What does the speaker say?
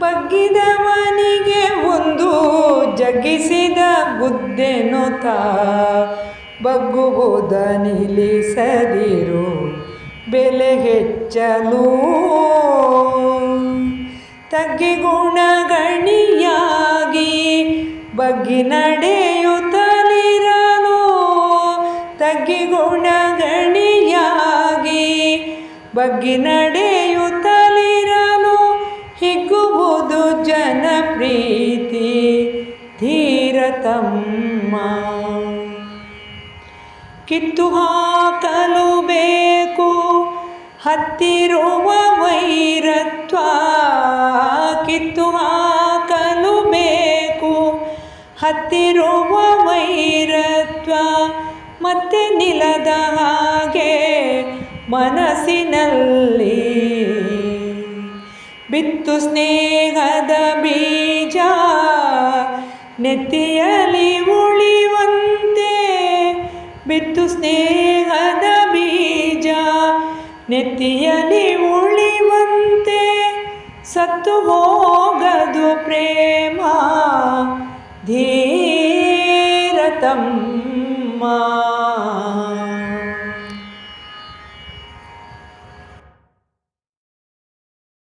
ಬಗ್ಗಿದವನಿಗೆ ಒಂದು ಜಗ್ಗಿಸಿದ ತಾ. ಬಗ್ಗುವುದ ನಿಲ್ಲಿಸದಿರು, ಬೆಲೆ ಹೆಚ್ಚಲು. ತಗ್ಗಿ ಗುಣಗಣಿಯಾಗಿ ಬಗ್ಗಿ ನಡೆಯುತ್ತಲಿರಲು, ತಗ್ಗಿ ಗುಣಗಣಿಯಾಗಿ ಬಗ್ಗಿ ನಡೆಯುತ್ತಲಿರಲು ಜನಪ್ರೀತಿ ಧೀರತಮ್ಮ. ಕಿತ್ತು ಹಾಕಲು ಬೇಕು, ಹತ್ತಿರುವ ವೈರತ್ವ. ಕಿತ್ತು ಹಾಕಲು ಬೇಕು, ಹತ್ತಿರುವ ವೈರತ್ವ. ಮತ್ತೆ ನಿಲದ ಹಾಗೆ ಮನಸ್ಸಿನಲ್ಲಿ ಬಿತ್ತು ಸ್ನೇಹದ ಬೀಜ ನೆತ್ತಿಯಲಿ ಉಳಿವಂತೆ ಬಿತ್ತು ಸ್ನೇಹದ ಬೀಜ ನೆತ್ತಿಯಲಿ ಉಳಿವಂತೆ ಸತ್ತು ಹೋಗದು ಪ್ರೇಮ ಧೀರತಮ್ಮ.